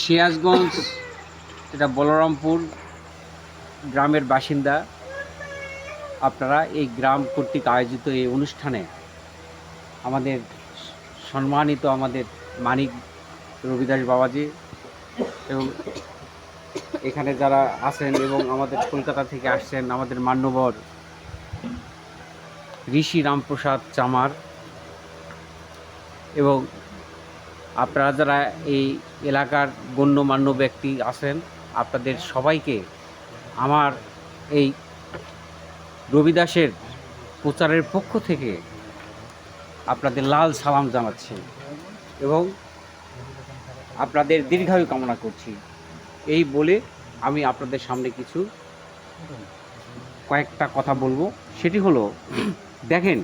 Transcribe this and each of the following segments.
সিরাজগঞ্জ, এটা বলরামপুর গ্রামের বাসিন্দা। আপনারা এই গ্রাম কর্তৃক আয়োজিত এই অনুষ্ঠানে আমাদের সম্মানিত আমাদের মানিক রবিদাস বাবাজি এবং এখানে যারা আছেন এবং আমাদের কলকাতা থেকে আসছেন আমাদের মান্যবর ঋষি রামপ্রসাদ চামার এবং আপনারা যারা এই এলাকার গণ্যমান্য ব্যক্তি আছেন, আপনাদের সবাইকে আমার এই রবিদাসের প্রচারের পক্ষ থেকে আপনাদের লাল সালাম জানাচ্ছি এবং আপনাদের দীর্ঘায়ু কামনা করছি। এই বলে আমি আপনাদের সামনে কিছু কয়েকটা কথা বলব। সেটি হলো, দেখেন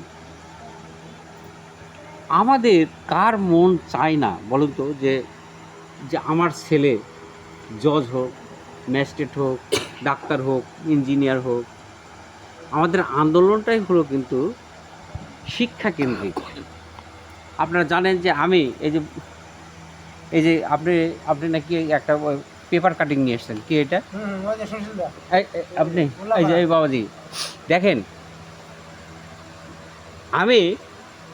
আমাদের কার মন চায় না বলুন তো যে যে আমার ছেলে জজ হোক ম্যাজিস্ট্রেট হোক ডাক্তার হোক ইঞ্জিনিয়ার হোক আমাদের আন্দোলনটাই হলো কিন্তু শিক্ষা কেন্দ্রিক। আপনারা জানেন যে আমি এই যে এই যে আপনি আপনি নাকি একটা পেপার কাটিং নিয়ে এসছেন। কি এটা? আপনি এই যে এই বাবাজি। দেখেন আমি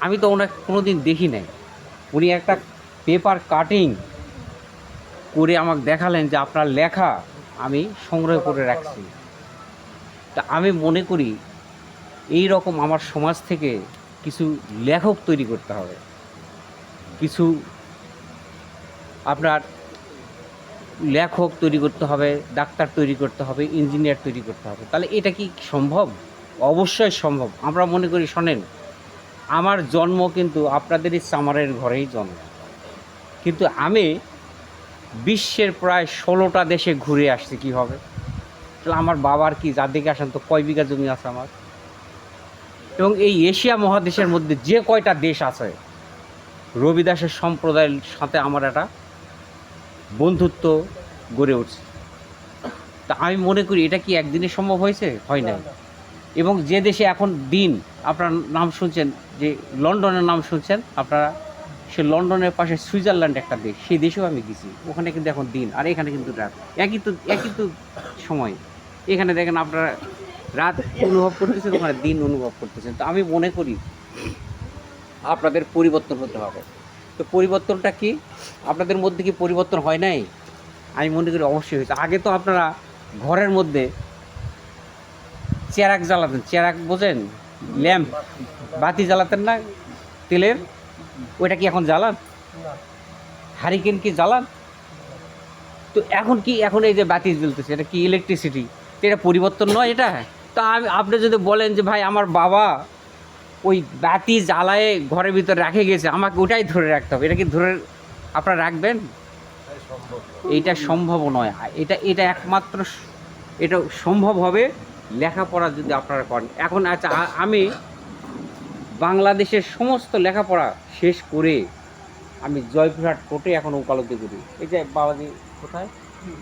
আমি তো ওনাকে কোনোদিন দেখি নাই। উনি একটা পেপার কাটিং করে আমাকে দেখালেন যে আপনার লেখা আমি সংগ্রহ করে রাখছি। তা আমি মনে করি এই রকম আমার সমাজ থেকে কিছু লেখক তৈরি করতে হবে। কিছু আপনার লেখক তৈরি করতে হবে, ডাক্তার তৈরি করতে হবে ইঞ্জিনিয়ার তৈরি করতে হবে। তাহলে এটা কি সম্ভব? অবশ্যই সম্ভব। আমরা মনে করি, শোনেন আমার জন্ম কিন্তু আপনাদের এই চামারের ঘরেই জন্ম। কিন্তু আমি বিশ্বের প্রায় ষোলোটা দেশে ঘুরে আসছি, কী হবে? তাহলে আমার বাবার কি যার দিকে আসেন তো? কয় বিঘা জমি আছে আমার? এবং এই এশিয়া মহাদেশের মধ্যে যে কয়টা দেশ আছে, রবিদাসের সম্প্রদায়ের সাথে আমার একটা বন্ধুত্ব গড়ে উঠছে। তা আমি মনে করি এটা কি একদিনে সম্ভব হয়েছে? হয় নাই। এবং যে দেশে এখন দিন আপনার নাম শুনছেন, যে লন্ডনের নাম শুনছেন, আপনারা সে লন্ডনের পাশে সুইজারল্যান্ড একটা দেশ, সেই দেশেও আমি গেছি। ওখানে কিন্তু এখন দিন, আর এখানে কিন্তু রাত। একই তো একই তো সময়। এখানে দেখেন আপনারা রাত অনুভব করতেছেন, ওখানে দিন অনুভব করতেছেন। তো আমি মনে করি আপনাদের পরিবর্তন হতে হবে। তো পরিবর্তনটা কি? আপনাদের মধ্যে কি পরিবর্তন হয় নাই? আমি মনে করি অবশ্যই হয়েছে। আগে তো আপনারা ঘরের মধ্যে চেরাক জ্বালাতেন চেরাক বোঝেন? ল্যাম্প বাতি জ্বালাতেন না? তেলের? ওইটা কি এখন জ্বালান? হারিকেন কি জ্বালান? তো এখন কি এখন এই যে বাতি জ্বলতেছে এটা কি ইলেকট্রিসিটি তো এটা পরিবর্তন নয় এটা? তা আমি আপনি যদি বলেন যে ভাই আমার বাবা ওই বাতি জ্বালায়ে ঘরের ভিতরে রাখে গেছে আমাকে ওটাই ধরে রাখতে হবে। এটা কি ধরে আপনারা রাখবেন? এইটা সম্ভব নয়। এটা এটা একমাত্র এটা সম্ভব হবে লেখাপড়া যদি আপনারা করেন। এখন আচ্ছা আমি বাংলাদেশের সমস্ত লেখাপড়া শেষ করে আমি জয়পুরহাট কোর্টে এখন ওকালতি করি। এই যে বাবাজি কোথায়?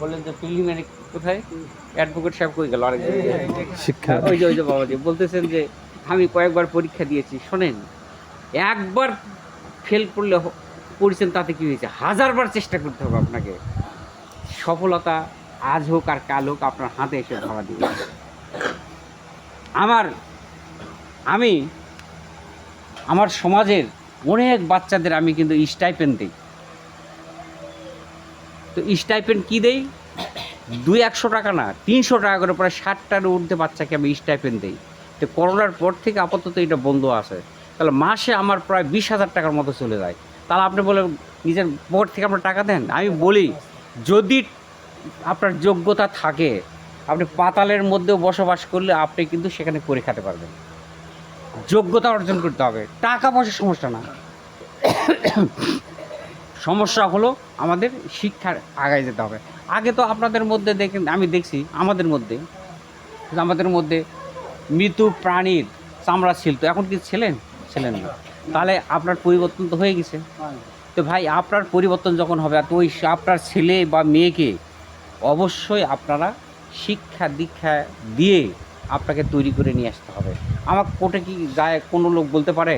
বললেন যে প্রিলিমিনারি কোথায়? অ্যাডভোকেট সাহেব কই গেল আরেকজন? শিক্ষা। ওই যে ওই যে বাবাজি বলতেছেন যে আমি কয়েকবার পরীক্ষা দিয়েছি শোনেন। একবার ফেল করলে করেছেন তাতে কী হয়েছে? হাজারবার চেষ্টা করতে হবে আপনাকে। সফলতা আজ হোক আর কাল হোক আপনার হাতে এসে ধরা দিবে। আমার, আমি, আমার সমাজের অনেক বাচ্চাদের আমি কিন্তু স্টাইপেন্ড দিই। তো স্টাইপেন্ড কী দেই? দুই একশো টাকা না, তিনশো টাকা করে প্রায় ষাটটার ঊর্ধ্বে বাচ্চাকে আমি স্টাইপেন্ড দিই। তো করোনার পর থেকে আপাতত এটা বন্ধ আছে। তাহলে মাসে আমার প্রায় বিশ হাজার টাকার মতো চলে যায়। তাহলে আপনি বলে নিজের পকেট থেকে আপনার টাকা দেন? আমি বলি, যদি আপনার যোগ্যতা থাকে আপনি পাতালের মধ্যেও বসবাস করলে আপনি কিন্তু সেখানে করে খেতে পারবেন। যোগ্যতা অর্জন করতে হবে। টাকা পয়সার সমস্যা না। সমস্যা হলো আমাদের শিক্ষার আগায় যেতে হবে। আগে তো আপনাদের মধ্যে দেখেন, আমি দেখছি আমাদের মধ্যে আমাদের মধ্যে মৃত্যু প্রাণীর চামড়া ছিল তো, এখন কি ছিলেন? ছিলেন না। তাহলে আপনার পরিবর্তন তো হয়ে গেছে। তো ভাই, আপনার পরিবর্তন যখন হবে তো ওই আপনার ছেলে বা মেয়েকে অবশ্যই আপনারা শিক্ষা দীক্ষা দিয়ে আপনাকে তৈরি করে নিয়ে আসতে হবে। আমার কোর্টে কি যায় কোনো লোক বলতে পারে?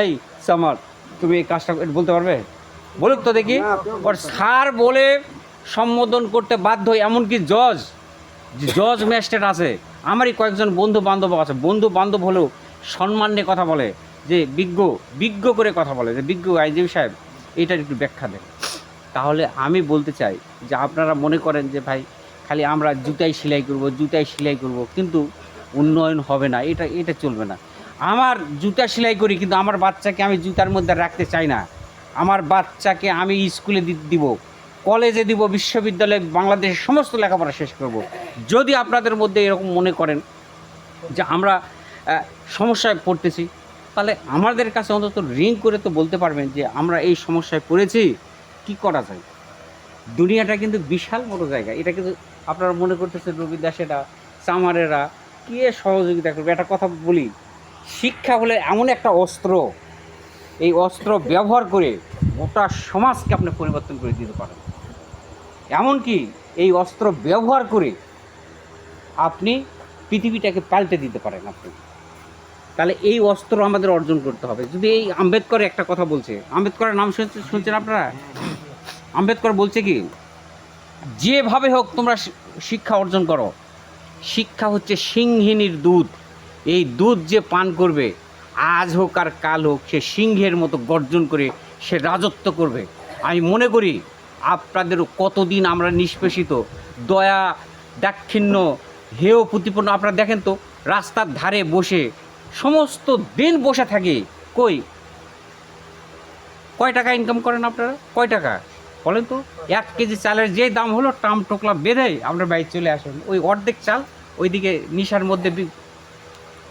এই সামার তুমি এই কাজটা বলতে পারবে? বলুক তো দেখি। ওর স্যার বলে সম্বোধন করতে বাধ্য এমনকি জজ জজ ম্যাজিস্ট্রেট আছে। আমারই কয়েকজন বন্ধু বান্ধব আছে। বন্ধু বান্ধব হলেও সম্মান নিয়ে কথা বলে যে বিজ্ঞ বিজ্ঞ করে কথা বলে যে বিজ্ঞ আইনজীবী সাহেব এটার একটু ব্যাখ্যা দেন। তাহলে আমি বলতে চাই যে আপনারা মনে করেন যে ভাই খালি আমরা জুতাই সেলাই করব, জুতাই সেলাই করব, কিন্তু উন্নয়ন হবে না, এটা এটা চলবে না। আমার জুতা সেলাই করি, কিন্তু আমার বাচ্চাকে আমি জুতার মধ্যে রাখতে চাই না। আমার বাচ্চাকে আমি স্কুলে দিব, কলেজে দিব, বিশ্ববিদ্যালয়ে বাংলাদেশের সমস্ত লেখাপড়া শেষ করব। যদি আপনাদের মধ্যে এরকম মনে করেন যে আমরা সমস্যায় পড়তেছি, তাহলে আমাদের কাছে অন্তত রিং করে তো বলতে পারবেন যে আমরা এই সমস্যায় পড়েছি, কি করা যায়? দুনিয়াটা কিন্তু বিশাল বড় জায়গা, এটা কিন্তু আপনারা মনে করতেছেন রবি দাসেরা, চামারেরা কে সহযোগিতা করবে? একটা কথা বলি, শিক্ষা হলে এমন একটা অস্ত্র, এই অস্ত্র ব্যবহার করে গোটা সমাজকে আপনি পরিবর্তন করে দিতে পারেন। এমনকি এই অস্ত্র ব্যবহার করে আপনি পৃথিবীটাকে পাল্টে দিতে পারেন আপনি। তাহলে এই অস্ত্র আমাদের অর্জন করতে হবে। যদি এই আম্বেদকর একটা কথা বলছে, আম্বেদকরের নাম শুনছে- শুনছেন আপনারা? আম্বেদকর বলছে কি যেভাবে হোক তোমরা শিক্ষা অর্জন করো। শিক্ষা হচ্ছে সিংহিনীর দুধ। এই দুধ যে পান করবে, আজ হোক আর কাল হোক, সে সিংহের মতো গর্জন করে সে রাজত্ব করবে। আমি মনে করি আপনাদেরও কতদিন আমরা নিষ্পেষিত, দয়া, দাক্ষিণ্য, হেয় প্রতিপন্ন, আপনারা দেখেন তো, রাস্তার ধারে বসে সমস্ত দিন বসে থাকে। কই? কয় টাকা ইনকাম করেন আপনারা? কয় টাকা? বলেন তো, এক কেজি চালের যে দাম হলো, টাম টোকলা বেঁধে আপনার বাড়ি চলে আসেন। ওই অর্ধেক চাল ওইদিকে নিশার মধ্যে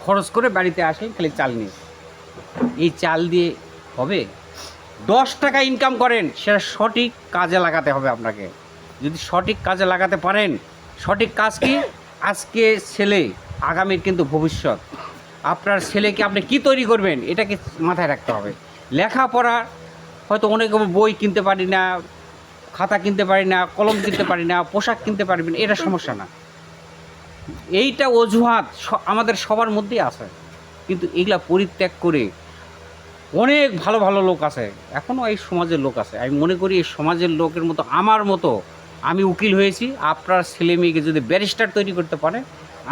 খরচ করে বাড়িতে আসেন, খালি চাল নিয়ে। এই চাল দিয়ে হবে। দশ টাকা ইনকাম করেন, সেটা সঠিক কাজে লাগাতে হবে আপনাকে। যদি সঠিক কাজে লাগাতে পারেন, সঠিক কাজ কি? আজকে ছেলে, আগামীর কিন্তু ভবিষ্যৎ। আপনার ছেলেকে আপনি কি তৈরি করবেন, এটাকে মাথায় রাখতে হবে। লেখাপড়া, হয়তো অনেক বই কিনতে পারি না খাতা কিনতে পারি না, কলম কিনতে পারি না, পোশাক কিনতে পারবেন এটা সমস্যা না। এইটা অজুহাত আমাদের সবার মধ্যেই আছে। কিন্তু এগুলা পরিত্যাগ করে অনেক ভালো ভালো লোক আছে এখনও এই সমাজের লোক আছে। আমি মনে করি এই সমাজের লোকের মতো, আমার মতো আমি উকিল হয়েছি, আপনার ছেলে মেয়েকে যদি ব্যারিস্টার তৈরি করতে পারে,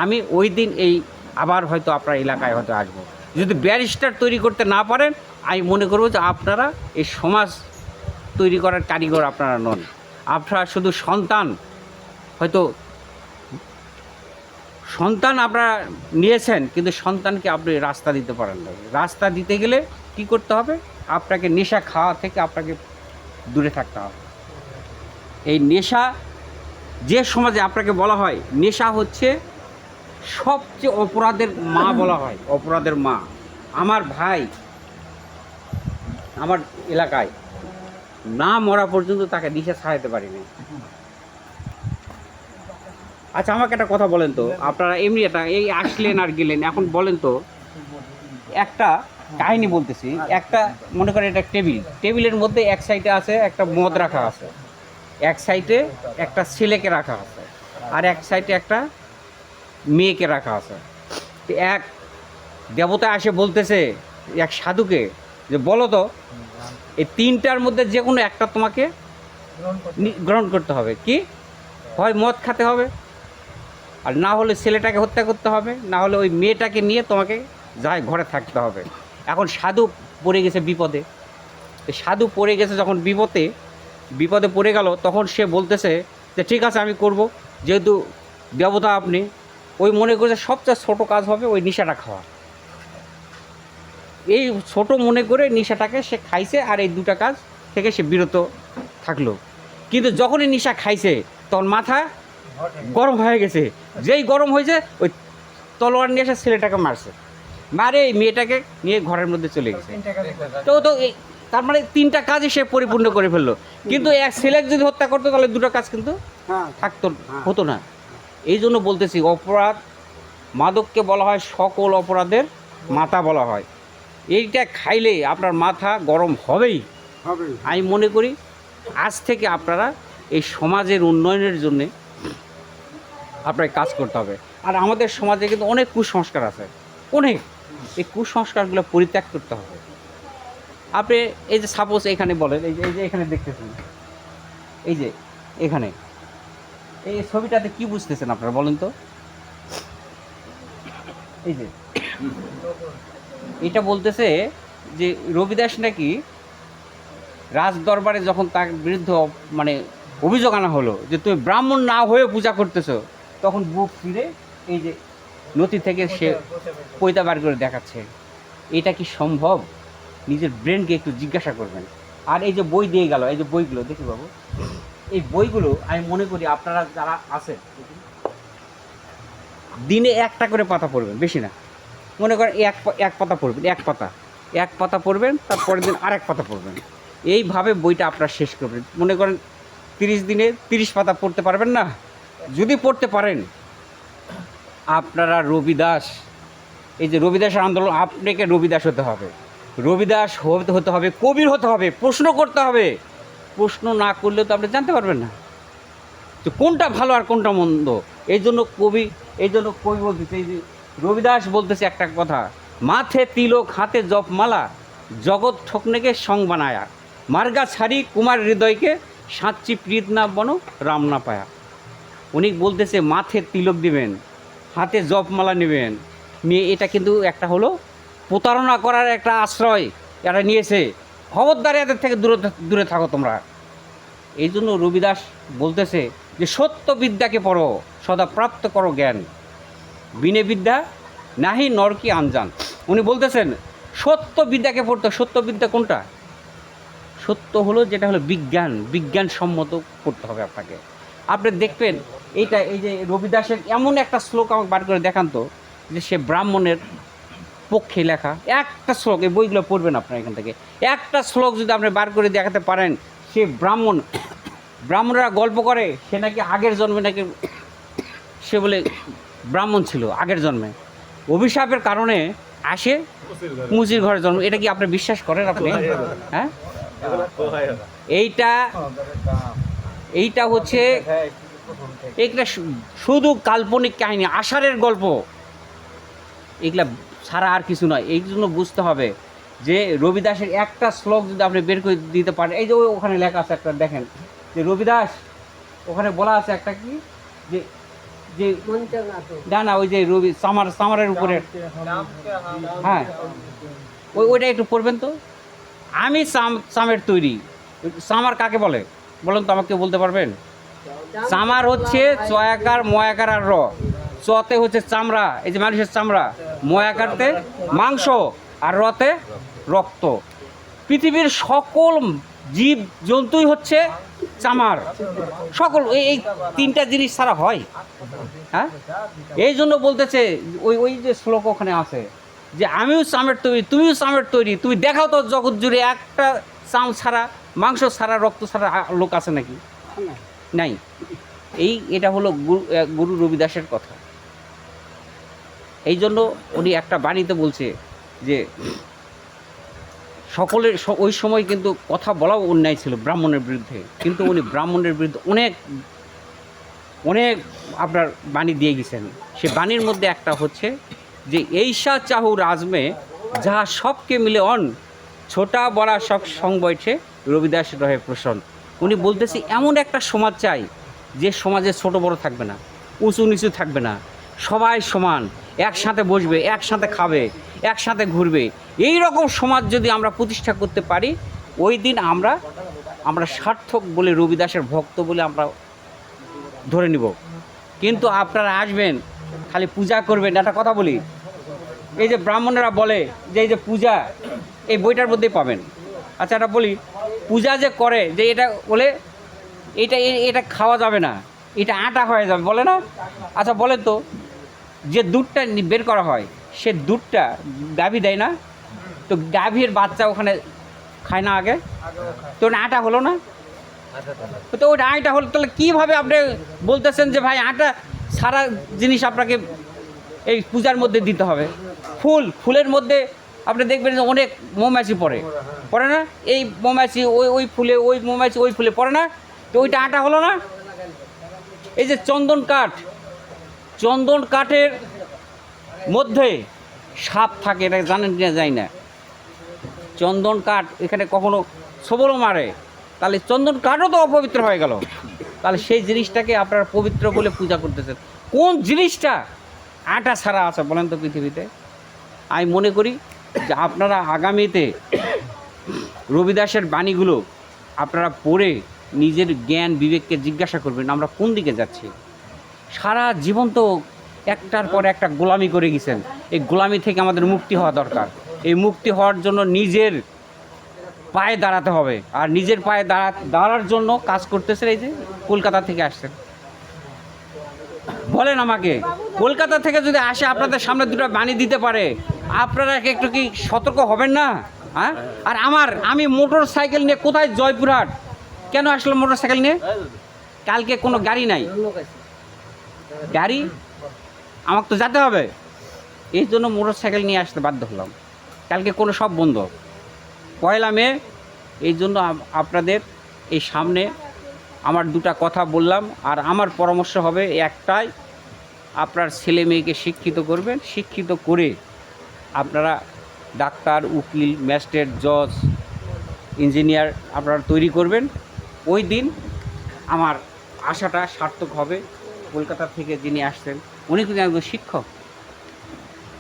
আমি ওই দিন এই আবার হয়তো আপনার এলাকায় হয়তো আসব। যদি ব্যারিস্টার তৈরি করতে না পারেন, আমি মনে করব যে আপনারা এই সমাজ তৈরি করার কারিগর আপনারা নন। আপনারা শুধু সন্তান, হয়তো সন্তান আপনারা নিয়েছেন, কিন্তু সন্তানকে আপনি রাস্তা দিতে পারেন না রাস্তা দিতে গেলে কি করতে হবে? আপনাকে নেশা খাওয়া থেকে আপনাকে দূরে থাকতে হবে। এই নেশা, যে সমাজে আপনাকে বলা হয়, নেশা হচ্ছে সবচেয়ে অপরাধের মা বলা হয়, অপরাধের মা। আমার ভাই, আমার এলাকায় না মরা পর্যন্ত তাকে নেশা ছাড়াইতে পারিনি। আচ্ছা আমাকে একটা কথা বলেন তো। আপনারা এমনি এটা এই আসলেন আর গেলেন, এখন বলেন তো, একটা কাহিনী বলতেছি, একটা মনে করেন এটা টেবিল। টেবিলের মধ্যে এক সাইডে আছে একটা মদ রাখা আছে, এক সাইডে একটা ছেলেকে রাখা আছে, আর এক সাইডে একটা মেয়েকে রাখা আছে। এক দেবতা আসে বলতেছে, এক সাধুকে, যে বলো তো এই তিনটার মধ্যে যে কোনো একটা তোমাকে গ্রহণ করতে হবে। কি? হয় মদ খেতে হবে, আর না হলে ছেলেটাকে হত্যা করতে হবে, না হলে ওই মেয়েটাকে নিয়ে তোমাকে যায় ঘরে থাকতে হবে। এখন সাধু পড়ে গেছে বিপদে। সাধু পড়ে গেছে যখন বিপদে বিপদে পড়ে গেল, তখন সে বলতেছে যে, ঠিক আছে, আমি করব। যেহেতু দেবতা আপনি, ওই মনে করছে সবচেয়ে ছোট কাজ হবে ওই নিশাটা খাওয়া। এই ছোট মনে করে নিশাটাকে সে খাইছে আর এই দুটা কাজ থেকে সে বিরত থাকল। কিন্তু যখনই নিশা খাইছে তখন মাথা গরম হয়ে গেছে। যেই গরম হয়েছে ওই তলোয়ার নিয়ে এসে ছেলেটাকে মারছে। মারে এই মেয়েটাকে নিয়ে ঘরের মধ্যে চলে গেছে। তো তো এই- তার মানে তিনটা কাজই সে পরিপূর্ণ করে ফেলল। কিন্তু এক ছেলে যদি হত্যা করতো তাহলে দুটো কাজ কিন্তু থাকতো হতো না। এই জন্য বলতেছি অপরাধ মাদককে বলা হয় সকল অপরাধের মাথা বলা হয়। এইটা খাইলে আপনার মাথা গরম হবেই। হবে। আমি মনে করি আজ থেকে আপনারা এই সমাজের উন্নয়নের জন্যে আপনাকে কাজ করতে হবে। আর আমাদের সমাজে কিন্তু অনেক কুসংস্কার আছে। অনেক। এই কুসংস্কারগুলো পরিত্যাগ করতে হবে। আপনি এই যে সাপোজ এখানে বলেন এই যে এই যে এখানে দেখতেছেন এই যে এখানে এই ছবিটাতে কি বুঝতেছেন আপনারা বলেন তো? এই যে এটা বলতেছে যে রবিদাস নাকি রাজ দরবারে যখন তার বিরুদ্ধে মানে অভিযোগ আনা হলো যে তুমি ব্রাহ্মণ না হয়ে পূজা করতেছো, তখন বুক ফিরে এই যে নথি থেকে সে পয়তা বার করে দেখাচ্ছে। এটা কি সম্ভব? নিজের ব্রেনকে একটু জিজ্ঞাসা করবেন। আর এই যে বই দিয়ে গেল, এই যে বইগুলো, দেখি বাবু। এই বইগুলো আমি মনে করি আপনারা যারা আছেন, দিনে একটা করে পাতা পড়বেন, বেশি না। মনে করেন এক এক পাতা পড়বেন, এক পাতা। এক পাতা পড়বেন, তারপরের দিন আরেক পাতা পড়বেন। এইভাবে বইটা আপনারা শেষ করবেন। মনে করেন তিরিশ দিনে তিরিশ পাতা পড়তে পারবেন না? যদি পড়তে পারেন, আপনারা রবিদাস, এই যে রবিদাসের আন্দোলন, আপনাকে রবিদাস হতে হবে। রবিদাস হতে হতে হবে, কবির হতে হবে, প্রশ্ন করতে হবে। প্রশ্ন না করলে তো আপনি জানতে পারবেন না। তো কোনটা ভালো আর কোনটা মন্দ? এই জন্য কবি, এই জন্য কবি বলতেছে, এই যে রবিদাস বলতেছে একটা কথা মাথে তিলক, হাতে জপমালা, জগৎ ঠকনেকে সং বানায়া, মার্গা ছাড়ি কুমার হৃদয়কে সাঁচি প্রীত না বনো রাম না পায়া। উনি বলতেছে মাথে তিলক দিবেন, হাতে জপমালা নেবেন। নিয়ে এটা কিন্তু একটা হলো প্রতারণা করার একটা আশ্রয় এরা নিয়েছে। খবরদার এদের থেকে দূরে দূরে থাকো তোমরা। এই জন্য রবিদাস বলতেছে যে, সত্য বিদ্যাকে পড়ো, সদা প্রাপ্ত করো জ্ঞান। বিনে বিদ্যা নাহি নরকি আনজান। উনি বলতেছেন সত্য বিদ্যাকে পড়তে সত্য বিদ্যা কোনটা? সত্য হলো যেটা হলো বিজ্ঞান। বিজ্ঞানসম্মত করতে হবে আপনাকে। আপনি দেখবেন, এইটা এই যে রবিদাসের এমন একটা শ্লোক আমাকে বার করে দেখান তো, যে সে ব্রাহ্মণের পক্ষে লেখা। একটা শ্লোক, এই বইগুলো পড়বেন আপনার এখান থেকে। একটা শ্লোক যদি আপনি বার করে দেখাতে পারেন, সে ব্রাহ্মণ, ব্রাহ্মণরা গল্প করে, সে নাকি আগের জন্মে নাকি, সে বলে ব্রাহ্মণ ছিল আগের জন্মে। অভিশাপের কারণে আসে মুজির ঘরে জন্ম। এটা কি আপনি বিশ্বাস করেন আপনি? হ্যাঁ? এইটা এইটা হচ্ছে এইটা শুধু কাল্পনিক কাহিনী, আষাঢ়ের গল্প। এগুলা ছাড়া আর কিছু নয়। এই জন্য বুঝতে হবে যে রবিদাসের একটা শ্লোক যদি আপনি বের করে দিতে পারেন, এই যে ওখানে লেখা আছে একটা, দেখেন, যে রবিদাস, ওখানে বলা আছে একটা কি? যে যে না না, ওই যে রবি, সামার, সামারের উপরে। হ্যাঁ। ওই, ওইটা একটু পড়বেন তো? আমি সাম, সামের তৈরি। সামার কাকে বলে? বলেন তো আমাকে বলতে পারবেন? চামার হচ্ছে চয়াকার ময়াকার আর র। চতে হচ্ছে চামড়া, এই যে মানুষের চামড়া। ময়াকারতে মাংস আর রতে রক্ত। পৃথিবীর সকল জীব জন্তুই হচ্ছে চামার। সকল, এই তিনটা জিনিস ছাড়া হয়। হ্যাঁ? এই জন্য বলতেছে, ওই ওই যে শ্লোক ওখানে আছে, যে আমিও চামের তৈরি, তুমিও চামের তৈরি, তুমি দেখাও তো জগৎ জুড়ে একটা চাম ছাড়া, মাংস ছাড়া, রক্ত ছাড়া লোক আছে নাকি? নাই। এই, এটা হলো গুরু গুরু রবিদাসের কথা। এই জন্য উনি একটা বাণীতে বলছে যে সকলের ওই সময় কিন্তু কথা বলাও অন্যায় ছিল ব্রাহ্মণের বিরুদ্ধে। কিন্তু উনি ব্রাহ্মণের বিরুদ্ধে অনেক অনেক আপনার বাণী দিয়ে গেছেন। সে বাণীর মধ্যে একটা হচ্ছে যে, এইসা চাহু রাজমে, যাহা সবকে মিলে অন, ছোটা বড়া সব সং বৈঠে রবিদাস রহে প্রসন্ন উনি বলতেছে, এমন একটা সমাজ চাই, যে সমাজে ছোট বড় থাকবে না, উঁচু নিচু থাকবে না, সবাই সমান একসাথে বসবে, একসাথে খাবে, একসাথে ঘুরবে। এই রকম সমাজ যদি আমরা প্রতিষ্ঠা করতে পারি, ওই দিন আমরা আমরা সার্থক বলে রবিদাসের ভক্ত বলে আমরা ধরে নিব। কিন্তু আপনারা আসবেন, খালি পূজা করবেন, একটা কথা বলি। এই যে ব্রাহ্মণেরা বলে যে, এই যে পূজা, এই বইটার মধ্যেই পাবেন। আচ্ছা এটা বলি, পূজা যে করে, যে এটা বলে, এটা এটা খাওয়া যাবে না, এটা আটা হয়ে যাবে, বলে না? আচ্ছা বলেন তো। যে দুধটা বের করা হয়, সে দুধটা গাভী দেয় না। তো গাভীর বাচ্চা ওখানে খায় না আগে। তো আটা হলো না। তো ওই আটা হলো, তাহলে কীভাবে আপনি বলতেছেন যে ভাই আটা সারা জিনিস আপনাকে এই পূজার মধ্যে দিতে হবে? ফুল, ফুলের মধ্যে আপনি দেখবেন যে অনেক মৌমাছি পড়ে। পড়ে না? এই মৌমাছি, ওই ওই ফুলে, ওই মৌমাছি, ওই ফুলে পড়ে না? তো ওইটা আটা হলো না? এই যে চন্দন কাঠ চন্দন কাঠের মধ্যে সাপ থাকে এটা জানেন কিনা যায় না। চন্দন কাঠ এখানে কখনো সবলও মারে। তাহলে চন্দন কাঠও তো অপবিত্র হয়ে গেল। তাহলে সেই জিনিসটাকে আপনারা পবিত্র বলে পূজা করতেছেন। কোন জিনিসটা আটা ছাড়া আছে বলেন তো পৃথিবীতে? আমি মনে করি যে আপনারা আগামীতে রবিদাসের বাণীগুলো আপনারা পড়ে নিজের জ্ঞান, বিবেককে জিজ্ঞাসা করবেন, আমরা কোন দিকে যাচ্ছি? সারা জীবন তো একটার পর একটা গোলামি করে গেছেন। এই গোলামি থেকে আমাদের মুক্তি হওয়া দরকার। এই মুক্তি হওয়ার জন্য নিজের পায়ে দাঁড়াতে হবে। আর নিজের পায়ে দাঁড়া, দাঁড়ার জন্য কাজ করতেছেন এই যে কলকাতা থেকে আসছেন। বলেন আমাকে, কলকাতা থেকে যদি আসে আপনাদের সামনে দুটো বাণী দিতে পারে, আপনারা একটু কি সতর্ক হবেন না? হ্যাঁ? আর আমার, আমি মোটর সাইকেল নিয়ে কোথায় জয়পুরহাট? কেন আসলাম মোটর সাইকেল নিয়ে? কালকে কোনো গাড়ি নাই। গাড়ি? আমাকে তো যেতে হবে। এই জন্য মোটর সাইকেল নিয়ে আসতে বাধ্য হলাম। কালকে কোনো সব বন্ধ। পয়লা মে, এই জন্য আপনাদের এই সামনে আমার দুটা কথা বললাম। আর আমার পরামর্শ হবে একটাই, আপনার ছেলে মেয়েকে শিক্ষিত করবেন। শিক্ষিত করে আপনারা ডাক্তার, উকিল, ম্যাজিস্ট্রেট, জজ, ইঞ্জিনিয়ার আপনারা তৈরি করবেন। ওই দিন আমার আশাটা সার্থক হবে। কলকাতা থেকে যিনি আসছেন, উনি কিন্তু একজন শিক্ষক।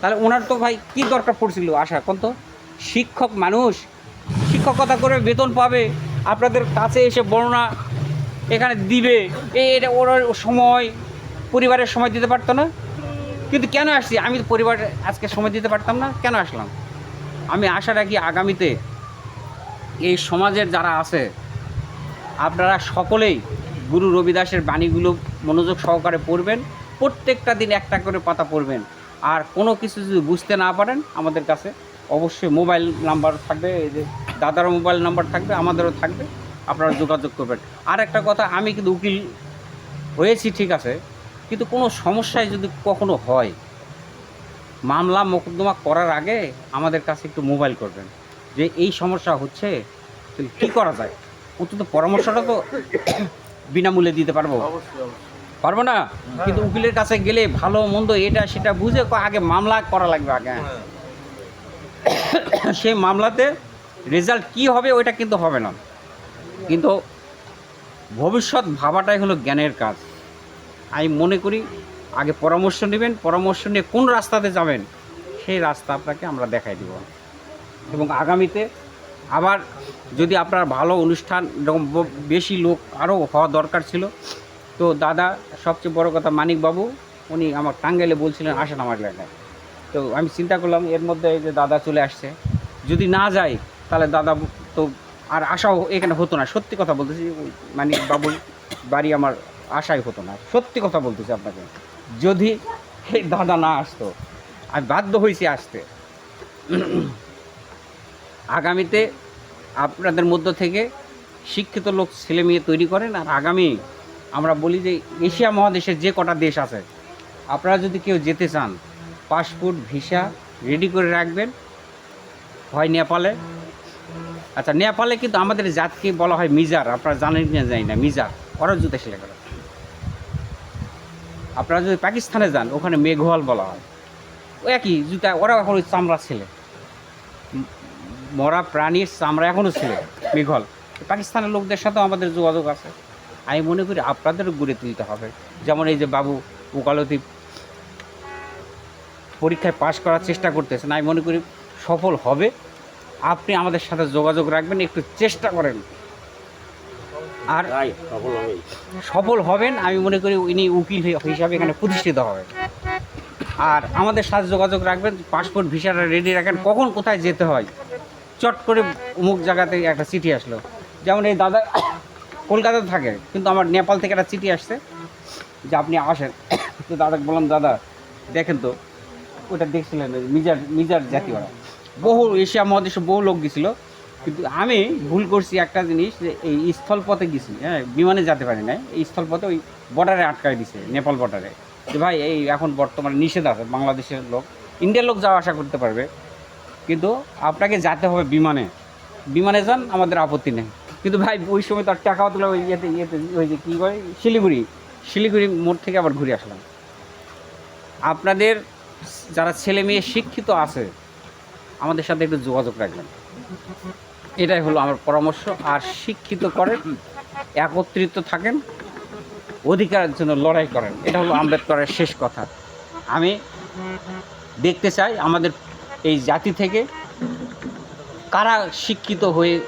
তাহলে ওনার তো ভাই কী দরকার পড়ছিল? আশা কোন তো। শিক্ষক মানুষ, শিক্ষকতা করে বেতন পাবে, আপনাদের কাছে এসে বর্ণনা এখানে দিবে এটা ওর সময়, পরিবারের সময় দিতে পারতো না। কিন্তু কেন আসছি? আমি তো পরিবারে আজকে সময় দিতে পারতাম না, কেন আসলাম? আমি আশা রাখি আগামীতে এই সমাজের যারা আছে, আপনারা সকলেই গুরু রবিদাসের বাণীগুলো মনোযোগ সহকারে পড়বেন, প্রত্যেকটা দিন একটা করে পাতা পড়বেন। আর কোনো কিছু যদি বুঝতে না পারেন আমাদের কাছে, অবশ্যই মোবাইল নাম্বার থাকবে, এই যে দাদারও মোবাইল নাম্বার থাকবে, আমাদেরও থাকবে, আপনারা যোগাযোগ করবেন। আর একটা কথা, আমি কিন্তু উকিল হয়েছি ঠিক আছে, কিন্তু কোনো সমস্যায় যদি কখনো হয়, মামলা মোকদ্দমা করার আগে আমাদের কাছে একটু মোবাইল করবেন, যে এই সমস্যা হচ্ছে কী করা যায়? অন্তত পরামর্শটা তো বিনামূল্যে দিতে পারব? পারব না? কিন্তু উকিলের কাছে গেলে ভালো মন্দ এটা সেটা বুঝে আগে মামলা করা লাগবে আগে। সেই মামলাতে রেজাল্ট কি হবে ওইটা কিন্তু হবে না। কিন্তু ভবিষ্যৎ ভাবাটাই হলো জ্ঞানের কাজ। আমি মনে করি আগে পরামর্শ নেবেন পরামর্শ নিয়ে কোন রাস্তাতে যাবেন সেই রাস্তা আপনাকে আমরা দেখাই দিব। এবং আগামীতে আবার যদি আপনার ভালো অনুষ্ঠান এরকম বেশি লোক আরও হওয়া দরকার ছিল তো দাদা, সবচেয়ে বড় কথা মানিকবাবু উনি আমার টাঙ্গাইলে বলছিলেন, আসেন আমার এলাকায় তো আমি চিন্তা করলাম, এর মধ্যে যে দাদা চলে আসছে, যদি না যায়, তাহলে দাদা তো আর আশাও এখানে হতো না। সত্যি কথা বলতেছি ওই মানিক বাবুর বাড়ি আমার আশাই হতো না। সত্যি কথা বলতেছি আপনাকে, যদি এই দাদা না আসতো, আমি বাধ্য হয়েছি আসতে। আগামীতে আপনাদের মধ্য থেকে শিক্ষিত লোক ছেলে মেয়ে তৈরি করেন, আর আগামী আমরা বলি যে এশিয়া মহাদেশের যে কটা দেশ আছে, আপনারা যদি কেউ যেতে চান, পাসপোর্ট, ভিসা রেডি করে রাখবেন। হয় নেপালে। আচ্ছা নেপালে কিন্তু আমাদের জাতকে বলা হয় মিজার, আপনারা জানেন না জানি না, মিজার ওরা জুতে সেলে করে আপনারা যদি পাকিস্তানে যান, ওখানে মেঘওয়াল বলা হয়। ও একই জুতা ওরা এখন চামড়া ছেলে। মরা প্রাণীর চামড়া এখনও ছেলে মেঘল পাকিস্তানের লোকদের সাথেও আমাদের যোগাযোগ আছে। আমি মনে করি আপনাদেরও গড়ে তুলতে হবে। যেমন এই যে বাবু ওকালতি পরীক্ষায় পাশ করার চেষ্টা করতেছেন আমি মনে করি সফল হবে। আপনি আমাদের সাথে যোগাযোগ রাখবেন একটু চেষ্টা করেন। আর সফল হবেন আমি মনে করি উনি উকিল হিসাবে এখানে প্রতিষ্ঠিত হবেন আর আমাদের সাথে যোগাযোগ রাখবেন পাসপোর্ট ভিসাটা রেডি রাখেন কখন কোথায় যেতে হয়। চট করে অমুক জায়গাতে একটা চিঠি আসলো। যেমন এই দাদা কলকাতাতে থাকে, কিন্তু আমার নেপাল থেকে একটা চিঠি আসছে যে আপনি আসেন। তো দাদাকে বললাম, দাদা, দেখেন তো ওটা দেখছিলেন মিজার মিজার জাতি ওরা বহু এশিয়া মহাদেশে বহু লোক গেছিল, কিন্তু আমি ভুল করছি একটা জিনিস যে এই স্থলপথে গেছি হ্যাঁ বিমানে যেতে পারি না এই স্থলপথে ওই বর্ডারে আটকায় দিছে, নেপাল বর্ডারে যে ভাই, এই এখন বর্তমানে নিষেধ আছে, বাংলাদেশের লোক, ইন্ডিয়ার লোক যাওয়া আসা করতে পারবে, কিন্তু আপনাকে যেতে হবে বিমানে। বিমানে যান, আমাদের আপত্তি নেই। কিন্তু ভাই, ওই সময় তো আর টাকাও তুলে ওই ইয়েতে ইয়েতে, ওই যে কী করে শিলিগুড়ি। শিলিগুড়ি মোড় থেকে আবার ঘুরে আসলাম। আপনাদের যারা ছেলে মেয়ে শিক্ষিত আছে, আমাদের সাথে একটু যোগাযোগ রাখবেন। এটাই হলো আমার পরামর্শ। আর শিক্ষিত করেন, একত্রিত থাকেন, অধিকারের জন্য লড়াই করেন। এটা হলো আম্বেদকরের শেষ কথা। আমি দেখতে চাই আমাদের এই জাতি থেকে কারা শিক্ষিত হয়ে